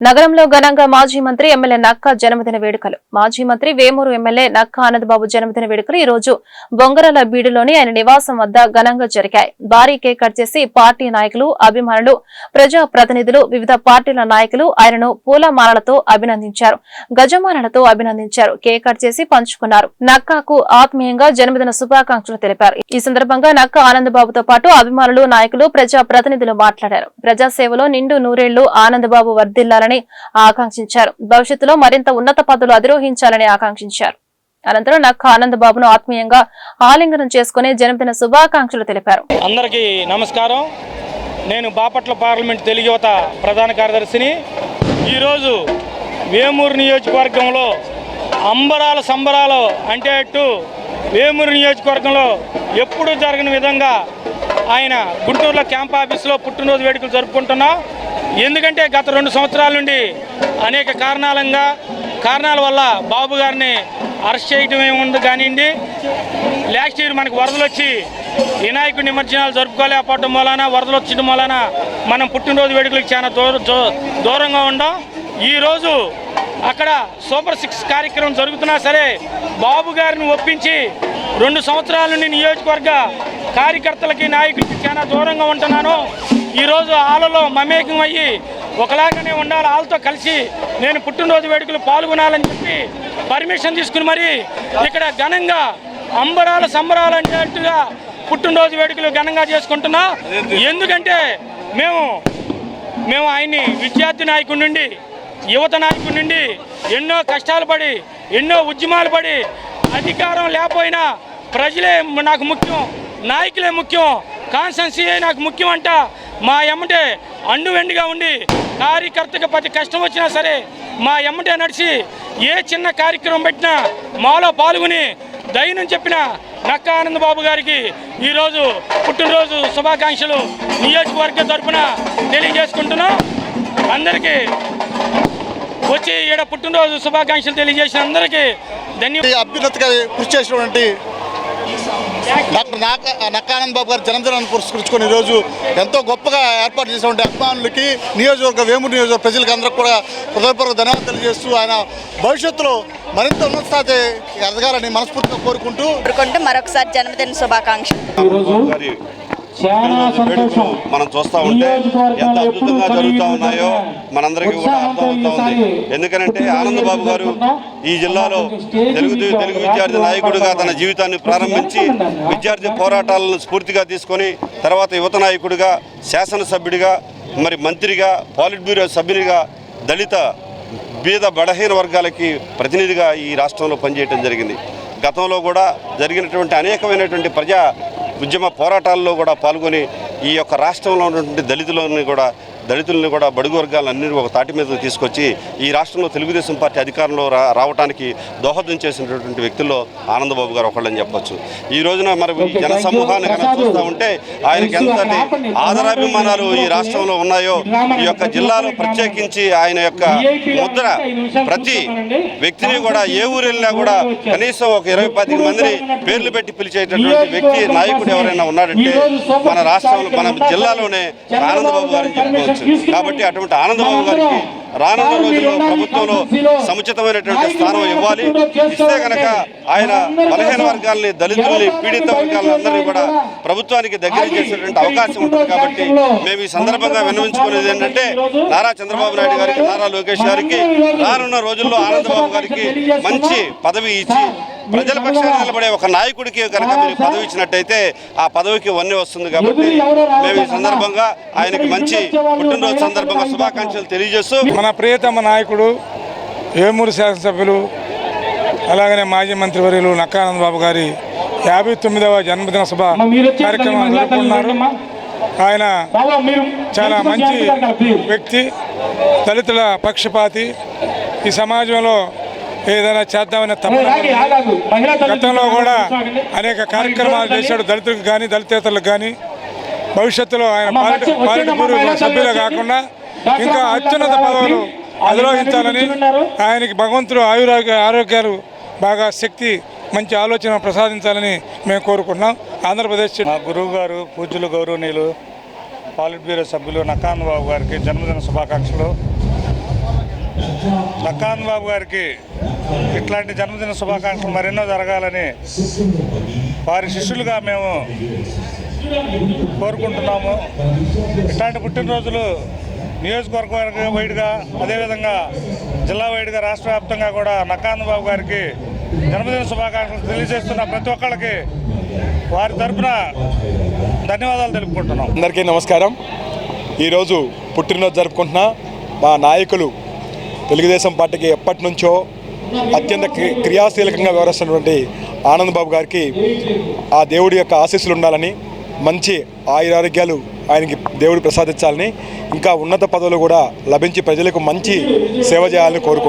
నగరంలో ఘనంగా మాజీ మంత్రి ఎమ్మెల్యే నక్క జన్మదిన వేడుకలు. మాజీ మంత్రి వేమూరు ఎమ్మెల్యే నక్క ఆనందబాబు జన్మదిన వేడుకలు ఈ రోజు బొంగరాల బీడులోని ఆయన నివాసం వద్ద ఘనంగా జరిగాయి. భారీ కేక్ కట్ చేసి పార్టీ నాయకులు అభిమానులు ప్రజా ప్రతినిధులు వివిధ పార్టీల నాయకులు ఆయనను పూలమాలలతో అభినందించారు. గజమాలలతో అభినందించారు. కేక్ కట్ చేసి పంచుకున్నారు. నక్కాకు ఆత్మీయంగా జన్మదిన శుభాకాంక్షలు తెలిపారు. ఈ సందర్భంగా నక్క ఆనందబాబుతో పాటు అభిమానులు నాయకులు ప్రజా ప్రతినిధులు మాట్లాడారు. ప్రజాసేవలో నిండు నూరేళ్ళు ఆనందబాబు చేయాలని ఆకాంక్షించారు. భవిష్యత్తులో మరింత ఉన్నత పదవులు అధిరోహించాలని ఆకాంక్షించారు. అనంతరం నక్క ఆనందబాబును ఆత్మీయంగా ఆలింగనం చేసుకుని జన్మదిన శుభాకాంక్షలు తెలిపారు. అందరికీ నమస్కారం. నేను బాపట్ల పార్లమెంట్ తెలుగు యువత ప్రధాన కార్యదర్శిని. ఈరోజు వేమూరు నియోజకవర్గంలో అంబరాల సంబరాలు అంటే అటు వేమూరు నియోజకవర్గంలో ఎప్పుడూ జరగని విధంగా ఆయన గుంటూరులో క్యాంప్ ఆఫీస్లో పుట్టినరోజు వేడుకలు జరుపుకుంటున్నాం. ఎందుకంటే గత రెండు సంవత్సరాల నుండి అనేక కారణాలంగా కారణాల వల్ల బాబు గారిని అరెస్ట్ చేయటం ఏముంది కానివ్వండి లాస్ట్ ఇయర్ మనకు వరదలు వచ్చి వినాయకుడి నిమజ్జనాలు జరుపుకోలేకపోవడం వలన వరదలు వచ్చడం వలన మనం పుట్టినరోజు వేడుకలకు చాలా దూరంగా ఉండం. ఈరోజు అక్కడ సూపర్ సిక్స్ కార్యక్రమం జరుగుతున్నా సరే బాబు గారిని ఒప్పించి రెండు సంవత్సరాల నుండి నియోజకవర్గ కార్యకర్తలకి నాయకుడికి చాలా దూరంగా ఉంటున్నాను. ఈరోజు ఆలలో మమేకం అయ్యి ఒకలాగానే ఉండాలి. వాళ్ళతో కలిసి నేను పుట్టినరోజు వేడుకలు పాల్గొనాలని చెప్పి పర్మిషన్ తీసుకుని మరి ఇక్కడ ఘనంగా అంబరాల సంబరాలు అనేట్టుగా పుట్టినరోజు వేడుకలు ఘనంగా చేసుకుంటున్నా. ఎందుకంటే మేము మేము ఆయన్ని విద్యార్థి నాయకుడి నుండి యువత నాయకుడి నుండి ఎన్నో కష్టాలు పడి ఎన్నో ఉద్యమాలు పడి అధికారం లేకపోయినా ప్రజలే నాకు ముఖ్యం. నాయకులే ముఖ్యం. కాన్స్టెన్సీయే నాకు ముఖ్యం అంట మా ఎమ్మటే అండువెండుగా ఉండి కార్యకర్తకి ప్రతి కష్టం వచ్చినా సరే మా ఎమ్మటే నడిచి ఏ చిన్న కార్యక్రమం పెట్టినా మాలో పాల్గొని దయనం చెప్పిన నక్క ఆనంద్ బాబు గారికి ఈరోజు పుట్టినరోజు శుభాకాంక్షలు. నియోజకవర్గ తరఫున తెలియజేసుకుంటున్నాం. అందరికీ వచ్చి ఈడ పుట్టినరోజు శుభాకాంక్షలు తెలియజేసిన అందరికీ ధన్యవాదాలు. ఈ అభ్యున్నతిగా కృషి చేసినటువంటి నాక నక్కానంద్ బాబు గారి జన్మదినాన్ని పురస్కరించుకొని ఈరోజు ఎంతో గొప్పగా ఏర్పాటు చేసినటువంటి అభిమానులకి నియోజకవర్గ వేమూరు నియోజకవర్గ ప్రజలకు అందరికి కూడా హృదయపూర్వక ధన్యవాదాలు తెలియజేస్తూ ఆయన భవిష్యత్తులో మరింత ఉన్నత స్థాయి ఎదగాలని మనస్ఫూర్తిగా కోరుకుంటూ కోరుకుంటూ మరొకసారి జన్మదిన శుభాకాంక్షలు. మనం చూస్తూ ఉంటే ఎంత అద్భుతంగా జరుగుతూ ఉన్నాయో మనందరికీ కూడా అర్థమవుతా ఉంది. ఎందుకంటే ఆనందబాబు గారు ఈ జిల్లాలో తెలుగు తెలుగు విద్యార్థి నాయకుడిగా తన జీవితాన్ని ప్రారంభించి విద్యార్థి పోరాటాలను స్ఫూర్తిగా తీసుకొని తర్వాత యువత నాయకుడిగా శాసనసభ్యుడిగా మరి మంత్రిగా పాలిట్ బ్యూరో సభ్యునిగా దళిత బీద బలహీన వర్గాలకి ప్రతినిధిగా ఈ రాష్ట్రంలో పనిచేయడం జరిగింది. గతంలో కూడా జరిగినటువంటి అనేకమైనటువంటి ప్రజా ఉద్యమ పోరాటాల్లో కూడా పాల్గొని ఈ యొక్క రాష్ట్రంలో ఉన్నటువంటి దళితులని కూడా దళితులను కూడా బడుగు వర్గాలన్నీ ఒక తాటి మీద తీసుకొచ్చి ఈ రాష్ట్రంలో తెలుగుదేశం పార్టీ అధికారంలో రావడానికి దోహదం చేసినటువంటి వ్యక్తుల్లో ఆనందబాబు గారు ఒకళ్ళని చెప్పొచ్చు. ఈ రోజున మరి జన సమూహాన్ని కనుక చూస్తూ ఉంటే ఆయనకి ఎంతటి ఆదరాభిమానాలు ఈ రాష్ట్రంలో ఉన్నాయో ఈ యొక్క జిల్లాలో ప్రత్యేకించి ఆయన యొక్క ముద్ర ప్రతి వ్యక్తిని కూడా ఏ ఊరు వెళ్ళినా కూడా కనీసం ఒక ఇరవై పది మందిని పేర్లు పెట్టి పిలిచేటటువంటి వ్యక్తి నాయకుడు ఎవరైనా ఉన్నాడంటే మన రాష్ట్రంలో మన జిల్లాలోనే ఆనందబాబు గారిని చెప్పుకోవచ్చు కాబట్టి అటువంటి ఆనందబాబు గారికి రానున్న రోజుల్లో ప్రభుత్వంలో సముచితమైనటువంటి స్థానం ఇవ్వాలి. ఇస్తే కనుక ఆయన బలహీన వర్గాల్ని దళితుల్ని పీడిత వర్గాలను అందరినీ కూడా ప్రభుత్వానికి దగ్గర చేసేటువంటి అవకాశం ఉంటుంది కాబట్టి మేము ఈ సందర్భంగా విన్నవించుకునేది ఏంటంటే నారా చంద్రబాబు నాయుడు గారికి నారా లోకేష్ గారికి రానున్న రోజుల్లో ఆనందబాబు గారికి మంచి పదవి ఇచ్చి ప్రజల పక్షాన నిలబడే ఒక నాయకుడికి కనుక మీరు పదవి ఇచ్చినట్టయితే ఆ పదవికి వన్నె వస్తుంది కాబట్టి మేము ఈ సందర్భంగా ఆయనకి మంచి పుట్టినరోజు సందర్భంగా శుభాకాంక్షలు తెలియజేస్తూ మన ప్రియతమ నాయకుడు వేమూరు శాసనసభ్యులు అలాగనే మాజీ మంత్రివర్యులు నక్కానంద బాబు గారి యాభై తొమ్మిదవ జన్మదిన శుభ కార్యక్రమం జరుపుకున్నారు ఆయన చాలా మంచి వ్యక్తి దళితుల పక్షపాతి. ఈ సమాజంలో ఏదైనా చేద్దామనే తప్పన గతంలో కూడా అనేక కార్యక్రమాలు చేశాడు దళితులకు కానీ దళితేతరులకు కానీ భవిష్యత్తులో ఆయన పాలిట పాలిట బ్యూరో సభ్యులే కాకుండా ఇంకా అత్యున్నత పదవులు అధిరోహించాలని ఆయనకి భగవంతుడు ఆయురాగ్య ఆరోగ్యాలు బాగా శక్తి మంచి ఆలోచన ప్రసాదించాలని మేము కోరుకుంటున్నాం. ఆంధ్రప్రదేశ్ మా గురువు గారు పూజ్యులు గౌరవనీయులు పాలిట్ బ్యూరో సభ్యులు నకాంద్ బాబు గారికి జన్మదిన శుభాకాంక్షలు. లక్కాన్ బాబు గారికి ఇట్లాంటి జన్మదిన శుభాకాంక్షలు మరెన్నో జరగాలని వారి శిష్యులుగా మేము కోరుకుంటున్నాము. ఇట్లాంటి పుట్టినరోజులు నియోజకవర్గ వైడ్గా అదేవిధంగా జిల్లా వైడ్గా రాష్ట్ర వ్యాప్తంగా కూడా నక్కాంద బాబు గారికి జన్మదిన శుభాకాంక్షలు తెలియజేస్తున్న ప్రతి ఒక్కళ్ళకి వారి తరపున ధన్యవాదాలు తెలుపుకుంటున్నాం. అందరికీ నమస్కారం. ఈరోజు పుట్టినరోజు జరుపుకుంటున్న మా నాయకులు తెలుగుదేశం పార్టీకి ఎప్పటి నుంచో అత్యంత క్రి- క్రియాశీలకంగా వ్యవహరిస్తున్నటువంటి ఆనంద్ బాబు గారికి ఆ దేవుడి యొక్క ఆశీస్సులు ఉండాలని మంచి ఆయురారోగ్యాలు ఆయనకి దేవుడు ప్రసాదించాలని ఇంకా ఉన్నత పదవులు కూడా లభించి ప్రజలకు మంచి సేవ చేయాలని కోరుకుంటున్నాను